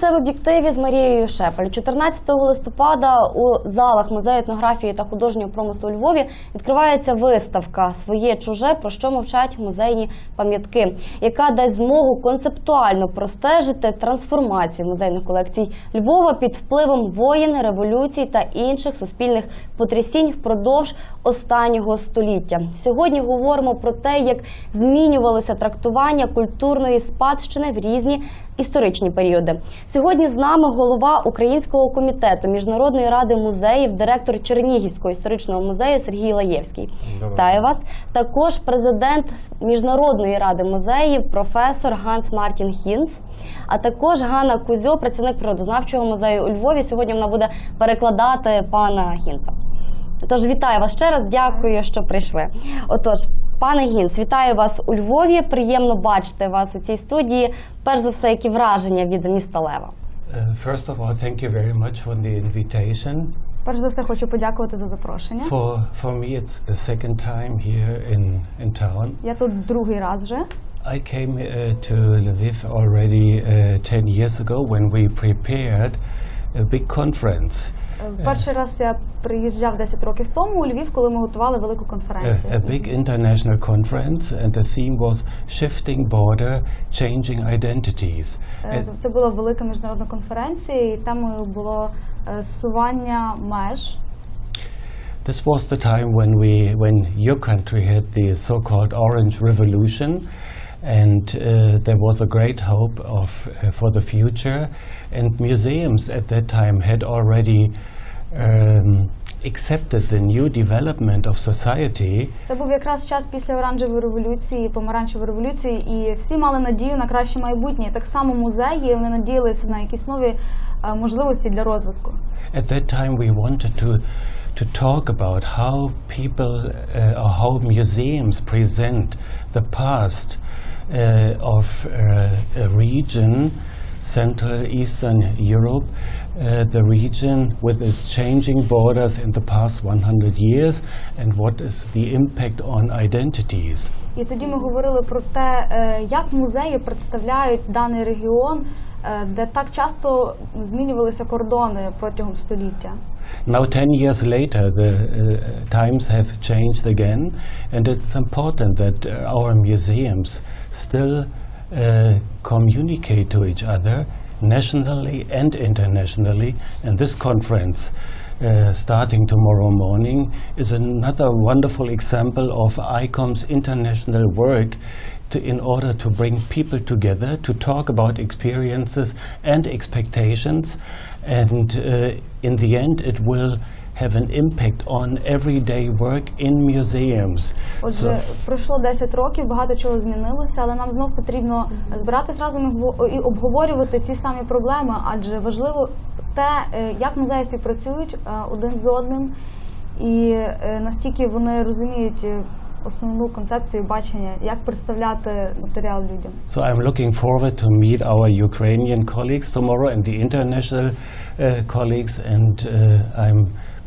Це в об'єктиві з Марією Шепель. 14 листопада у залах музею етнографії та художнього промислу у Львові відкривається виставка Своє чуже про що мовчать музейні пам'ятки, яка дасть змогу концептуально простежити трансформацію музейних колекцій Львова під впливом воєн, революцій та інших суспільних потрясінь впродовж останнього століття. Сьогодні говоримо про те, як змінювалося трактування культурної спадщини в різні історичні періоди. Сьогодні з нами голова Українського комітету міжнародної ради музеїв, директор Чернігівського історичного музею Сергій Лаєвський. Вітаю вас. Також президент міжнародної ради музеїв, професор Ганс Мартін Хінц, а також Ганна Кузьо, працівник природознавчого музею у Львові. Сьогодні вона буде перекладати пана Хінца. Тож вітаю вас ще раз. Дякую, що прийшли. Отож, пане Гінц, вітаю вас у Львові. Приємно бачити вас у цій студії. Перш за все, які враження від міста Лева. Uh, first of all, thank you very much for the invitation. Перш за все, хочу подякувати за запрошення. For for me, it's the second time here in in town. Я тут другий раз вже. I came uh, to Lviv already uh, 10 years ago when we prepared a big conference, Е, Перший раз я приїжджав 10 років тому у Львів, коли ми готували велику a, конференцію. a big international conference, and the theme was shifting border, changing identities. Е, And Це була велика міжнародна конференція, і темою було е, зсування меж. This was the time when we, when your country had the so-called Orange Revolution, and uh, there was a great hope of uh, for the future. And museums at that time had already um, accepted the new development of society, Це був якраз час після оранжевої революції, помаранчевої революції, і всі мали надію на краще майбутнє. І Так само музеї вони надіялися на якісь нові е, можливості для розвитку. At that time, we wanted to to talk about how people uh, or how museums present the past uh, of uh, a region, Central Eastern Europe, uh, the region with its changing borders in the past 100 years, and what is the impact on identities. І тоді ми говорили про те, е, як музеї представляють даний регіон, е, де так часто змінювалися кордони протягом століття. Now, 10 years later, the uh, times have changed again, and it's important that uh, our museums still uh, communicate to each other nationally and internationally. And this conference, uh, starting tomorrow morning, is another wonderful example of ICOM's international work to, in order to bring people together to talk about experiences and expectations. And uh, in the end, it will have an impact on everyday work in museums. Отже, пройшло 10 років, багато чого змінилося, але нам знов потрібно збиратись разом і обговорювати ці самі проблеми, адже важливо те, е, як музеї співпрацюють е, один з одним, і е, настільки вони розуміють основну концепцію бачення, як представляти матеріал людям. So I'm looking forward to meet our Ukrainian colleagues tomorrow and the international uh, colleagues, and uh, I'm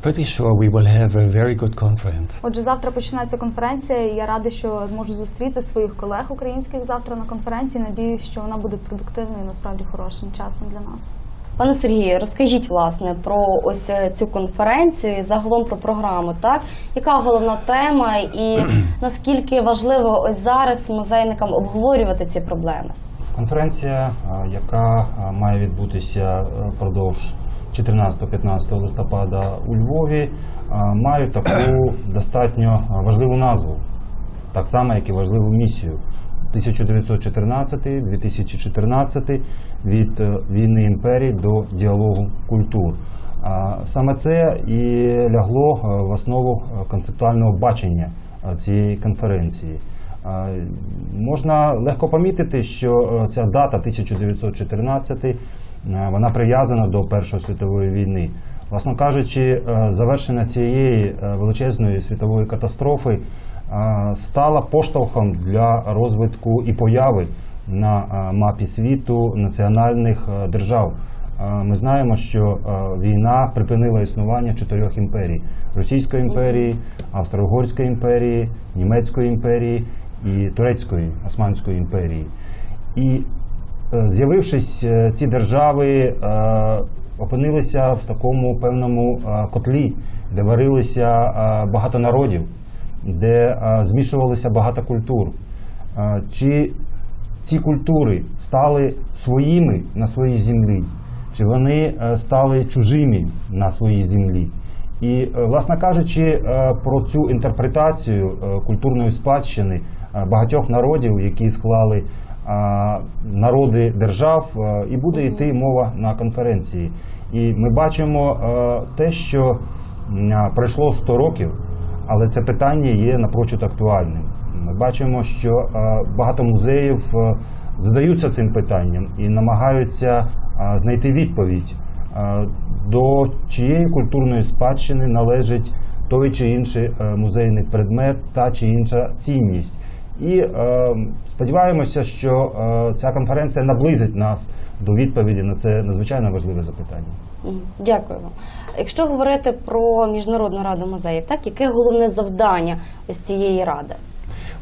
pretty sure we will have a very good conference. Отже, завтра починається конференція, і я рада, що зможу зустріти своїх колег українських завтра на конференції. Надіюсь, що вона буде продуктивною і насправді хорошим часом для нас. Пане Сергію, розкажіть власне про ось е, цю конференцію і загалом про програму. Так яка головна тема, і наскільки важливо ось зараз музейникам обговорювати ці проблеми? Конференція, яка має відбутися е, впродовж 14-15 листопада у Львові, має таку достатньо важливу назву, так само, як і важливу місію. 1914-2014 від е, війни імперії до діалогу культур. Саме це і лягло е, в основу е, концептуального бачення цієї конференції. Можна легко помітити, що ця дата 1914 е, вона прив'язана до Першої світової війни. Власно кажучи, е, завершення цієї е, величезної світової катастрофи е, стала поштовхом для розвитку і появи на е, мапі світу національних е, держав. Е, Ми знаємо, що е, війна припинила існування чотирьох імперій: Російської імперії, Австро-Угорської імперії, Німецької імперії і Турецької Османської імперії. І е, з'явившись, е, ці держави е, опинилися в такому певному е, котлі, де варилися е, багато народів, де е, змішувалися багато культур. Е, Чи ці культури стали своїми на своїй землі, чи вони е, стали чужими на своїй землі? І, е, власне кажучи, е, про цю інтерпретацію е, культурної спадщини багатьох народів, які склали народи держав, і буде йти мова на конференції. І ми бачимо те, що пройшло 100 років, але це питання є напрочуд актуальним. Ми бачимо, що багато музеїв задаються цим питанням і намагаються знайти відповідь, до чиєї культурної спадщини належить той чи інший е, музейний предмет та чи інша цінність. І е, сподіваємося, що е, ця конференція наблизить нас до відповіді на це надзвичайно важливе запитання. Дякую вам. Якщо говорити про міжнародну раду музеїв, так яке головне завдання ось цієї ради?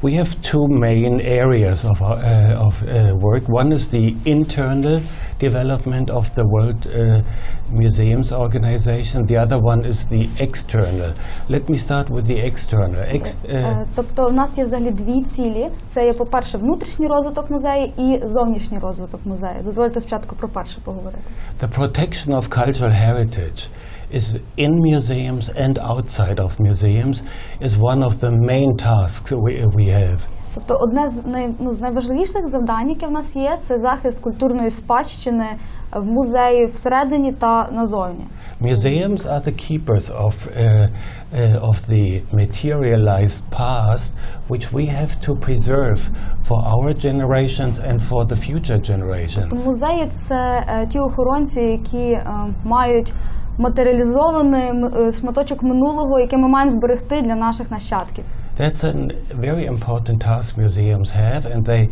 We have two main areas of, our, uh, of uh, work. One is the internal development of the World uh, Museums Organization. The other one is the external. Let me start with the external. Ex- uh, Е, Тобто, у нас є взагалі дві цілі: це є, по-перше, внутрішній розвиток музею і зовнішній розвиток музею. Дозвольте спочатку про перше поговорити. The protection of cultural heritage is in museums and outside of museums is one of the main tasks we, we have. Тобто, одне з най, ну, з найважливіших завдань, яке в нас є, це захист культурної спадщини в музеї всередині та назовні. Museums are the keepers of, uh, uh, of the materialized past, which we have to preserve for our generations and for the future generations. Музеї це е, ті охоронці, які е, мають матеріалізований е, шматочок минулого, який ми маємо зберегти для наших нащадків. That's a very important task museums have, and they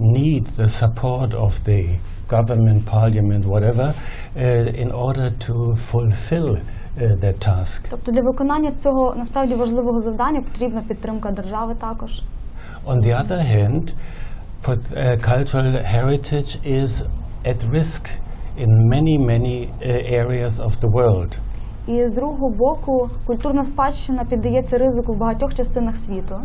need the support of the government, parliament, whatever, uh, in order to fulfill uh, that task. Тобто для виконання цього насправді важливого завдання потрібна підтримка держави також. On the other hand, uh, cultural heritage is at risk in many, many uh, areas of the world. І з другого боку, культурна спадщина піддається ризику в багатьох частинах світу.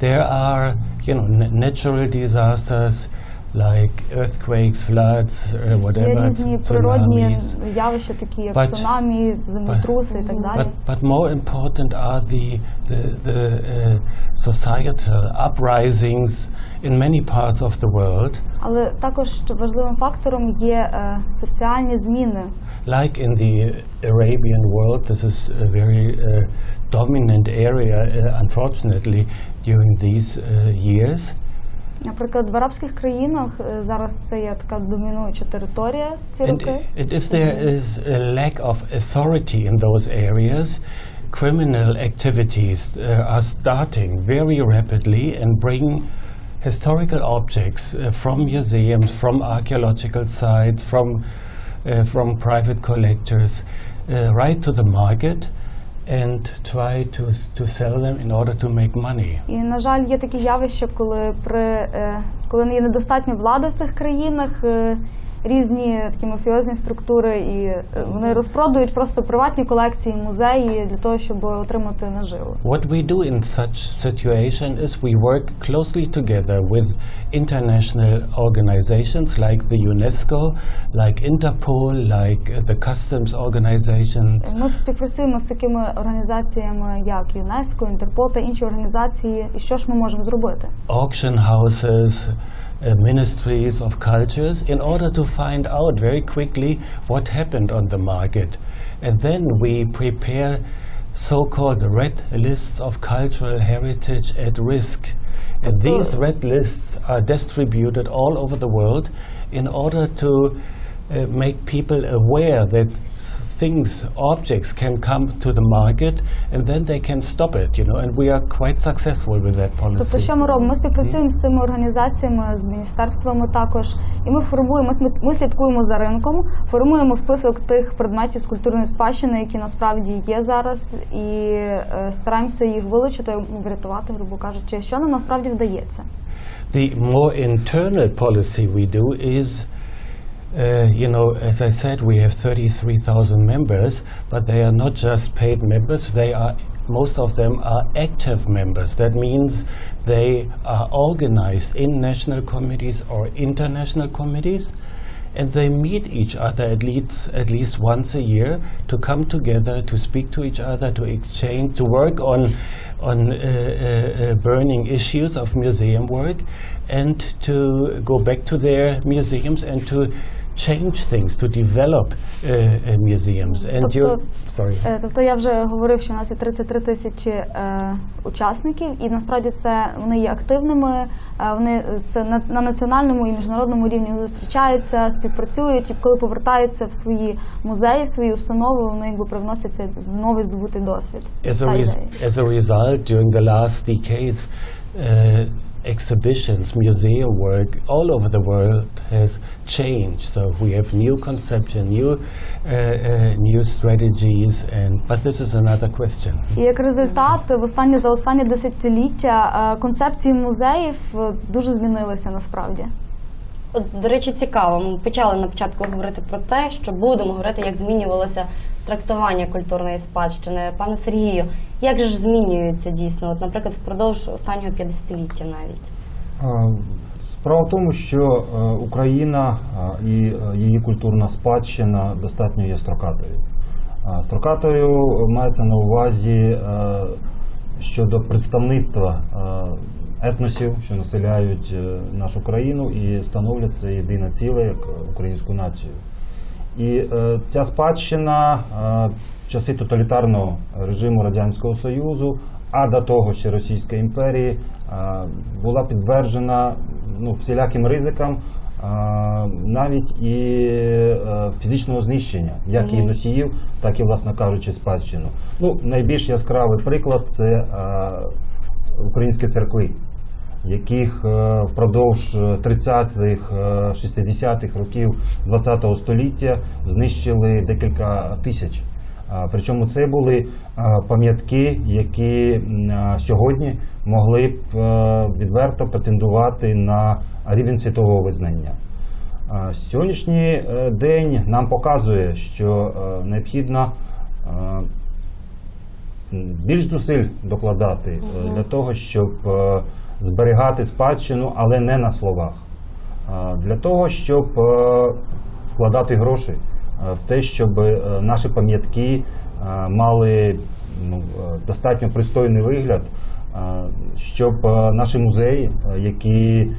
There are, you know, na- natural disasters like earthquakes, floods, uh, Є whatever, різні ts- природні tsunamis. явища, такі як But- цунамі, землетруси і так далі. But, but more important are the, the, the uh, societal uprisings in many parts of the world, Але також важливим фактором є е, соціальні зміни. like in the Arabian world. This is a very uh, dominant area, uh, unfortunately, during these uh, years. Наприклад, в арабських країнах е, зараз це є така домінуюча територія ці And, роки. and if there is a lack of authority in those areas, criminal activities uh, are starting very rapidly and bring historical objects uh, from museums, from archaeological sites, from, uh, from private collectors, uh, right to the market And try to, to sell them in order to make money. І на жаль, є такі явища, коли при е, коли є недостатньо влади в цих країнах, е, різні такі мафіозні структури, і е, вони розпродають просто приватні колекції, музеї для того, щоб отримати наживу. What we do in such situation is we work closely together with international organizations like the UNESCO, like Interpol, like the customs organizations, Ми співпрацюємо з такими організаціями, як ЮНЕСКО, Інтерпол та інші організації. І що ж ми можемо зробити? auction houses, ministries of cultures in order to find out very quickly what happened on the market. And then we prepare so-called red lists of cultural heritage at risk. And these red lists are distributed all over the world in order to uh, make people aware that things, objects can come to the market and then they can stop it, you know, and we are quite successful with that policy. Тобто, що ми робимо? Ми співпрацюємо з цими організаціями, з міністерствами також, і ми формуємо. Ми, ми слідкуємо за ринком, формуємо список тих предметів з культурної спадщини, які насправді є зараз, і е, стараємося їх вилучити, ну, врятувати, грубо кажучи, що нам насправді вдається. The more internal policy we do is uh, you know, as I said, we have 33,000 members, but they are not just paid members. They are most of them are active members. That means they are organized in national committees or international committees, and they meet each other at least at least once a year to come together to speak to each other, to exchange, to work on on uh, uh, uh, burning issues of museum work, and to go back to their museums and to change things, to develop uh, uh, museums. And Тобто- you're sorry. Е, Тобто я вже говорив, що у нас є 33 тисячі е, учасників, і насправді це вони є активними. е, Вони це на, на національному і міжнародному рівні зустрічаються, співпрацюють, і коли повертаються в свої музеї, в свої установи, вони якби привносять цей новий здобутий досвід. As a, as a result, during the last decades, uh, exhibitions, museum work all over the world has changed. So we have new conception, new, uh, uh, new strategies, and but this is another question. І як результат, в останні за останні десятиліття е, концепції музеїв е, дуже змінилися насправді. До речі, цікаво. Ми почали на початку говорити про те, що будемо говорити, як змінювалося трактування культурної спадщини. Пане Сергію, як же ж змінюється дійсно? От, наприклад, впродовж останнього 50-ліття навіть. Справа в тому, що е, Україна і е, її культурна спадщина достатньо є строкатою. Строкатою мається на увазі е, щодо представництва е, етносів, що населяють е, нашу країну і становлять це єдине ціле як українську націю. І е, ця спадщина е, в часи тоталітарного режиму Радянського Союзу, а до того ще Російської імперії, е, була підтверджена ну, всіляким ризикам, е, навіть і е, фізичного знищення, як і носіїв, так і, власне кажучи, спадщину. Ну, найбільш яскравий приклад це е, українські церкви яких е, впродовж 30-х, е, 60-х років ХХ століття знищили декілька тисяч. Причому це були е, пам'ятки, які сьогодні могли б е, відверто претендувати на рівень світового визнання. Сьогоднішній е, день нам показує, що е, необхідно е, більш зусиль докладати е, для того, щоб е, зберігати спадщину, але не на словах. Для того, щоб е, вкладати гроші е, в те, щоб е, наші пам'ятки мали ну, достатньо пристойний вигляд, щоб наші музеї, які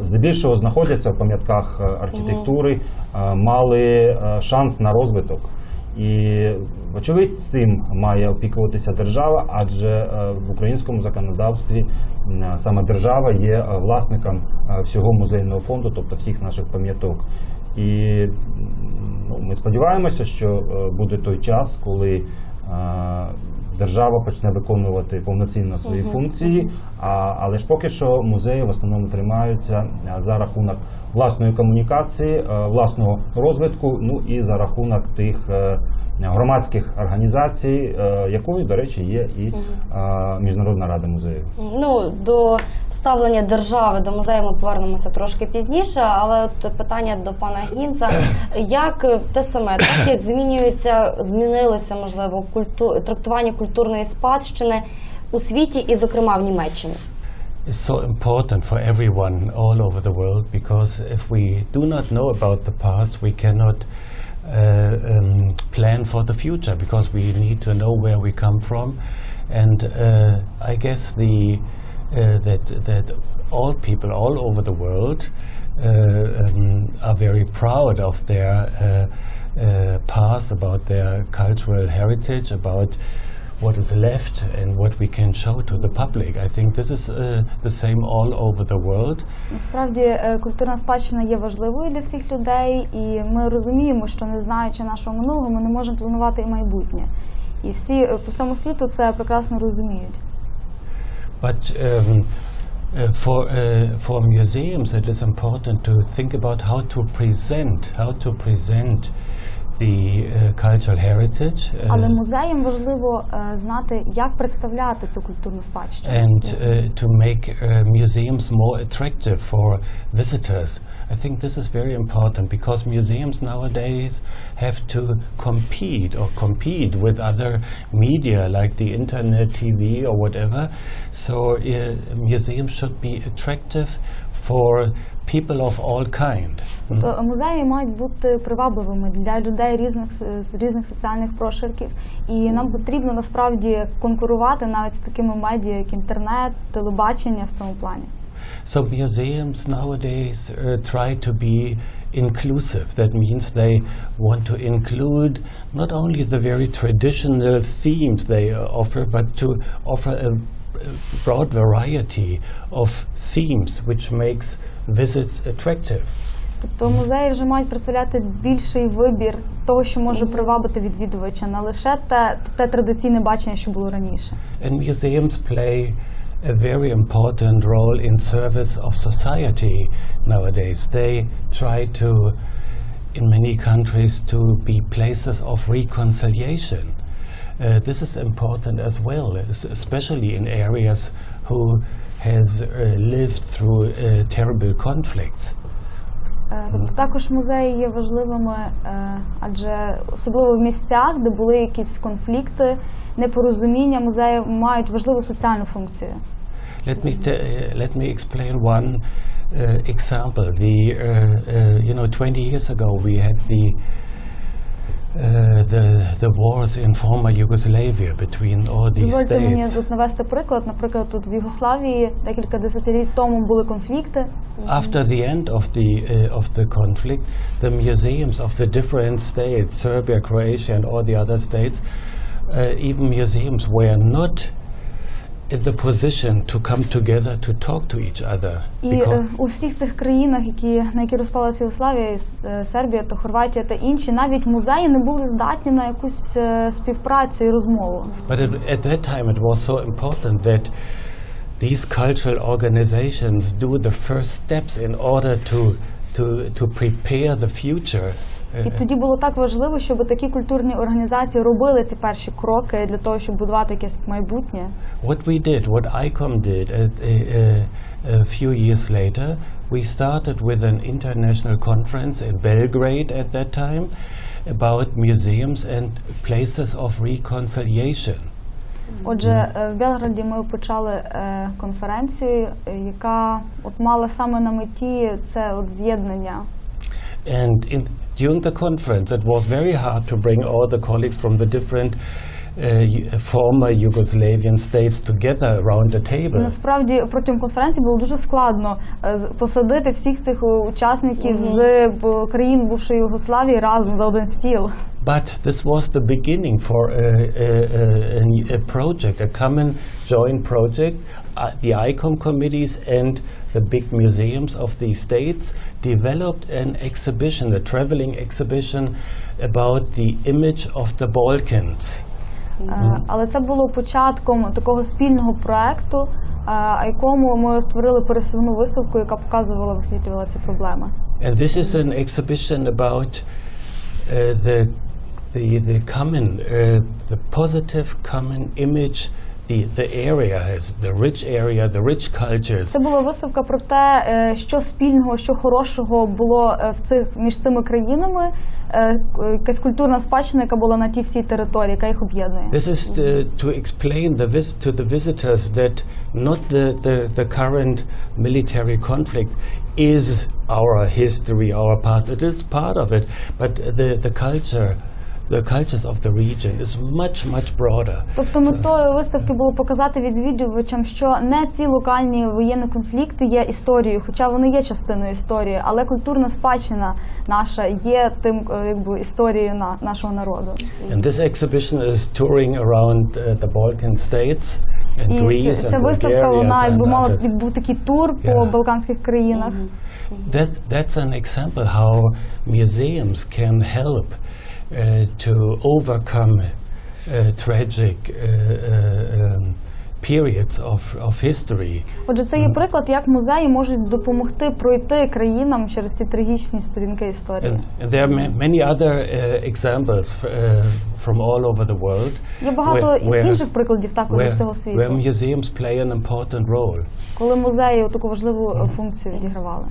здебільшого знаходяться в пам'ятках архітектури, мали шанс на розвиток. І вочевидь цим має опікуватися держава, адже е, в українському законодавстві м, саме держава є е, власником е, всього музейного фонду, тобто всіх наших пам'яток. І ну, ми сподіваємося, що е, буде той час, коли е, держава почне виконувати повноцінно свої функції. А, але ж поки що музеї в основному тримаються е, за рахунок власної комунікації, е, власного розвитку, ну і за рахунок тих е, громадських організацій, е, якою, до речі, є і е, Міжнародна рада музеїв. Ну, до ставлення держави до музею ми повернемося трошки пізніше, але от питання до пана Гінца. Як те саме, так як змінюється, змінилося, можливо, культу... трактування культурної спадщини у світі і, зокрема, в Німеччині? is so important for everyone all over the world because if we do not know about the past, we cannot uh, um, plan for the future because we need to know where we come from. And uh, I guess the uh, that that all people all over the world uh, um, are very proud of their uh, uh, past, about their cultural heritage, about what is left and what we can show to the public. I think this is uh, the same all over the world. Насправді е, культурна спадщина є важливою для всіх людей, і ми розуміємо, що не знаючи нашого минулого, ми не можемо планувати і майбутнє. І всі е, по всьому світу це прекрасно розуміють. But um, uh, for uh, for museums, it is important to think about how to present how to present the uh, cultural heritage uh, Але музеям важливо е, знати, як представляти цю культурну спадщину. and uh, to make uh, museums more attractive for visitors. I think this is very important because museums nowadays have to compete or compete with other media like the internet, TV, or whatever. So uh, museums should be attractive for people of all kind. Mm. То музеї мають бути привабливими для людей різних с- з різних соціальних прошарків, і нам потрібно насправді конкурувати навіть з такими медіа, як інтернет, телебачення в цьому плані. So museums nowadays uh, try to be inclusive. That means they want to include not only the very traditional themes they uh, offer, but to offer a, a broad variety of themes, which makes visits attractive. Тобто музеї вже мають представляти більший вибір того, що може привабити відвідувача, не лише те, те традиційне бачення, що було раніше. And museums play a very important role in service of society nowadays. They try to, in many countries, to be places of reconciliation. Uh, this is important as well, es- especially in areas who has uh, lived through uh, terrible conflicts. Е, Тобто також музеї є важливими, е, адже особливо в місцях, де були якісь конфлікти, непорозуміння, музеї мають важливу соціальну функцію. Let me t- uh, let me explain one uh, example. The uh, uh, you know 20 years ago we had the uh, the the wars in former Yugoslavia between all these Дозвольте мені states. тут навести приклад. Наприклад, тут в Югославії декілька десятиліть тому були конфлікти. After the end of the uh, of the conflict, the museums of the different states, Serbia, Croatia, and all the other states, uh, even museums were not in the position to come together to talk to each other І because е, у всіх тих країнах, які на які розпалася Югославія, і С- е, Сербія та Хорватія та інші, навіть музеї не були здатні на якусь е, співпрацю і розмову. But at, at that time, it was so important that these cultural organizations do the first steps in order to, to, to prepare the future. Uh, І тоді було так важливо, щоб такі культурні організації робили ці перші кроки для того, щоб будувати якесь майбутнє. what we did, what ICOM did at, uh, uh, a few years later, we started with an international conference in Belgrade at that time about museums and places of reconciliation. Отже, е, в Белграді ми почали е, конференцію, яка от мала саме на меті це от з'єднання. And in, during the conference, it was very hard to bring all the colleagues from the different uh, y- former Yugoslavian states together around the table. Насправді протягом конференції було дуже складно е, з- посадити всіх цих е, учасників з б- країн бувшої Югославії разом за один стіл. But this was the beginning for a, a, a, a n- a project, a common joint project. Uh, the ICOM committees and the big museums of these states developed an exhibition, a traveling exhibition about the image of the Balkans. Е, Але це було початком такого спільного проекту, е, якому ми створили пересувну виставку, яка показувала, висвітлювала ці проблеми. And this is an exhibition about uh, the, the, the common, uh, the positive common image the, the area has, the rich area, the rich cultures. Це була виставка про те, е, що спільного, що хорошого було е, в цих між цими країнами, е, к- якась культурна спадщина, яка була на тій всій території, яка їх об'єднує. This is uh, to explain the vis- to the visitors that not the, the, the current military conflict is our history, our past. It is part of it, but the, the culture, the cultures of the region is much, much broader. Тобто метою виставки було показати відвідувачам, що не ці локальні воєнні конфлікти є історією, хоча вони є частиною історії, але культурна спадщина наша є тим е, якби історією на нашого народу. And this exhibition is touring around uh, the Balkan states and І ця, ця виставка вона якби мала others. був такий тур по Yeah. Балканських країнах. That, that's an example how museums can help to overcome uh, tragic uh, uh, um, periods of, of history. Отже, це є приклад, як музеї можуть допомогти пройти країнам через ці трагічні сторінки історії. And, and there are many other uh, examples uh, from all over the world Є багато where- where- інших прикладів також where, всього where museums play an important role. коли музеї таку важливу е, функцію відігравали.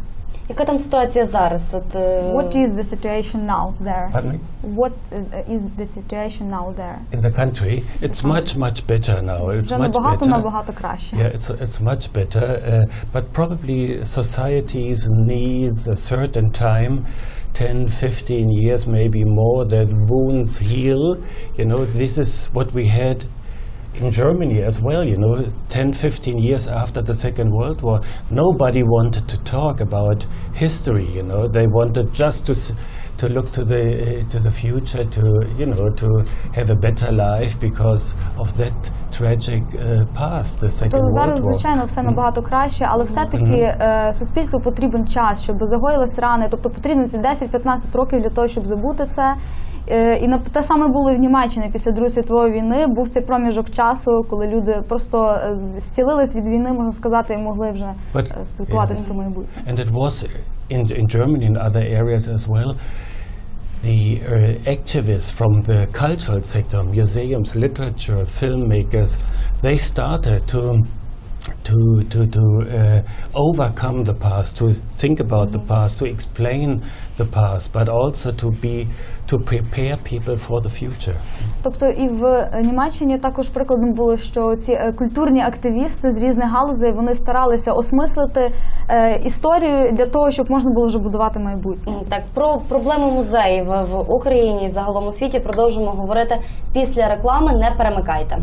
Яка там ситуація зараз? От, е, What is the situation now there? Pardon me? What is, is the situation now there? In the country, it's much, much better now. It's Вже much набагато better. набагато краще. Yeah, it's it's much better, uh, but probably societies needs a certain time, 10, 15 years, maybe more, that wounds heal. You know, this is what we had in Germany as well. You know, 10, 15 years after the Second World War, nobody wanted to talk about history. You know, they wanted just to. S- to look to the uh, to the future, to you know, to have a better life because of that tragic uh, past, the Second World зараз, звичайно, все набагато краще, але все-таки е, суспільству потрібен час, щоб загоїлись рани. Тобто потрібно 10-15 років для того, щоб забути це. Е, і на те саме було і в Німеччині після Другої світової війни. Був цей проміжок часу, коли люди просто е, зцілились від війни, можна сказати, і могли вже But- е, спілкуватись про майбутнє. And it was in, in Germany and other areas as well. The uh, activists from the cultural sector, museums, literature, filmmakers, they started to to to to uh, overcome the past, to think about the past, to explain the past, but also to be to prepare people for the future. Тобто і в Німеччині також прикладом було, що ці е, культурні активісти з різних галузей вони старалися осмислити е, історію для того, щоб можна було вже будувати майбутнє. Так, про проблеми музеїв в Україні і загалом у світі продовжимо говорити після реклами. Не перемикайте.